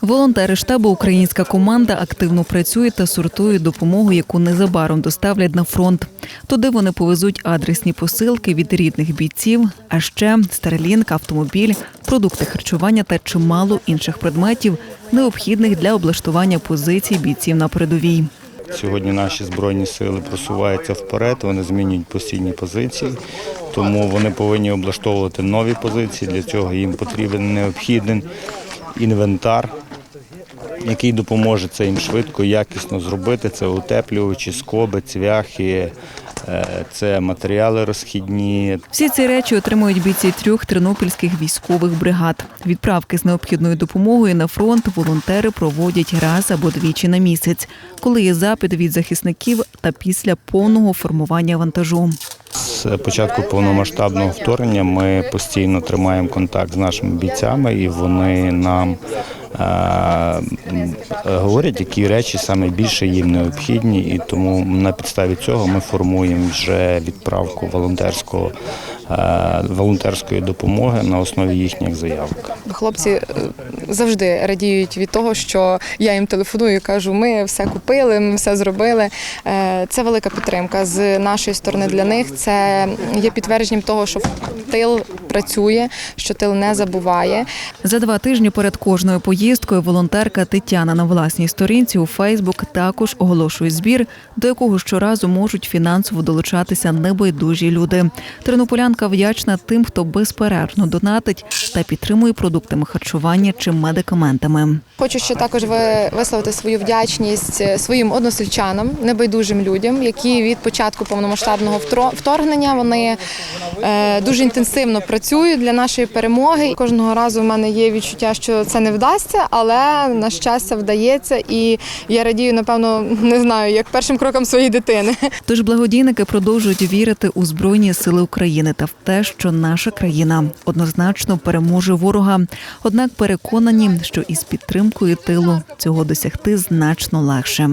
Волонтери штабу Українська команда активно працює та сортує допомогу, яку незабаром доставлять на фронт. Туди вони повезуть адресні посилки від рідних бійців, а ще старлінг, автомобіль, продукти харчування та чимало інших предметів, необхідних для облаштування позицій бійців на передовій. Сьогодні наші збройні сили просуваються вперед, вони змінюють постійні позиції, тому вони повинні облаштовувати нові позиції. Для цього їм потрібен необхідний інвентар, який допоможе це їм швидко, якісно зробити. Це утеплювачі, скоби, цвяхи, е, це матеріали розхідні, Всі ці речі отримують бійці трьох тернопільських військових бригад. Відправки з необхідною допомогою на фронт волонтери проводять раз або двічі на місяць, коли є запит від захисників та після повного формування вантажу. Початку повномасштабного вторгнення ми постійно тримаємо контакт з нашими бійцями, і вони нам говорять, які речі саме більше їм необхідні, і тому на підставі цього ми формуємо вже відправку волонтерського е, волонтерської допомоги на основі їхніх заявок. Хлопці е, завжди радіють від того, що я їм телефоную і кажу, ми все купили, ми все зробили. Е, Це велика підтримка з нашої сторони для них. Це є підтвердженням того, що тил працює, що тил не забуває. За два тижні перед кожною поїздкою волонтерка Тетяна на власній сторінці у Фейсбук також оголошує збір, до якого щоразу можуть фінансово долучатися небайдужі люди. Тернополянка вдячна тим, хто безперервно донатить та підтримує продуктами харчування чи медикаментами. Хочу ще також ви- висловити свою вдячність е, своїм односельчанам, небайдужим людям, які від початку повномасштабного вторгнення вони е, дуже інтенсивно працюють для нашої перемоги. Кожного разу в мене є відчуття, що це не вдасться, але на щастя вдається. І я радію, напевно, не знаю, як першим кроком своєї дитини. Тож благодійники продовжують вірити у збройні сили України та в те, що наша країна однозначно переможе ворога. Однак переконані, що із підтримкою тилу цього досягти значно легше.